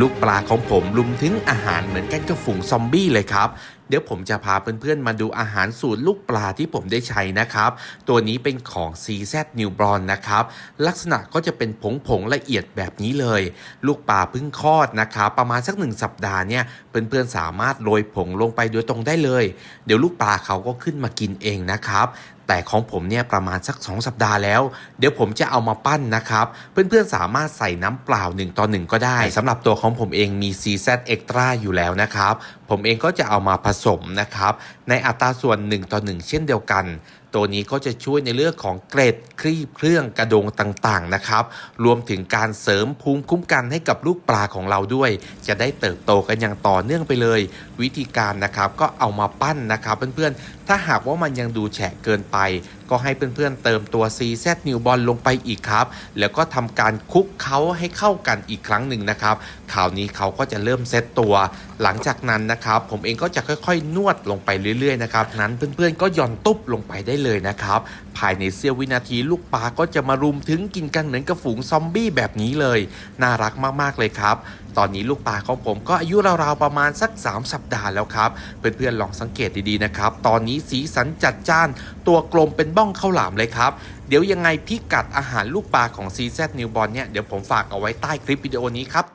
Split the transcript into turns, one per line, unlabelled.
ลูกปลาของผมลุมถึงอาหารเหมือนกันกับฝูงซอมบี้เลยครับ เดี๋ยวผมจะพาเพื่อนๆมาดูอาหารสูตรลูกปลาที่ผมได้ใช้นะครับ ตัวนี้เป็นของ CZ New b r o n นะครับ ลักษณะก็จะเป็นผงผงๆละเอียดแบบนี้เลย ลูกปลาเพิ่งคลอดนะครับ ประมาณสักหนึ่งสัปดาห์เนี่ยเพื่อนๆสามารถโรยผงลงไปโดยตรงได้เลย เดี๋ยวลูกปลาเขาก็ขึ้นมากินเองนะครับแต่ของผมเนี่ยประมาณสัก 2 สัปดาห์แล้ว เดี๋ยวผมจะเอามาปั้นนะครับ เพื่อนๆสามารถใส่น้ำเปล่า 1 ต่อ 1 ก็ได้สำหรับตัวของผมเองมี CZ Extra อยู่แล้วนะครับ ผมเองก็จะเอามาผสมนะครับในอัตราส่วน 1 ต่อ 1 เช่นเดียวกัน ตัวนี้ก็จะช่วยในเรื่องของเกรดครีบเครื่องกระดงต่างๆนะครับ รวมถึงการเสริมภูมิคุ้มกันให้กับลูกปลาของเราด้วย จะได้เติบโตกันอย่างต่อเนื่องไปเลย วิธีการนะครับก็เอามาปั้นนะครับเพื่อนๆ ถ้าหากว่ามันยังดูแฉะเกินไป ก็ให้เพื่อนๆเติมตัว CZ New b o l ลงไปอีกครับ แล้วก็ทำการคุกเขาให้เข้ากันอีกครั้งหนึ่งนะครับคราวนี้เขาก็จะเริ่มเซตตัว หลังจากนั้นนะครับผมเองก็จะค่อยๆ นวดลงไปเรื่อยๆนะครับนั้นเพื่อนๆก็หย่อนตุ๊บลงไปได้เลยนะครับ ภายในเสี้ยววินาทีลูกปลาก็จะมารุมถึงกินกันเหมือนกับฝูงซอมบี้แบบนี้เลย น่ารักมากๆเลยครับ ตอนนี้ลูกปลาของผมก็อายุราวๆประมาณสัก 3 สัปดาห์แล้วครับ เพื่อนๆลองสังเกตดีๆนะครับ ตอนนี้สีสันจัดจ้าน ตัวกลมเป็นบ้องข้าวหลามเลยครับเดี๋ยวยังไงพิกัดอาหารลูกปลาของ CZ New b o r n เนี่ยเดี๋ยวผมฝากเอาไว้ใต้คลิปวิดีโอนี้ครับ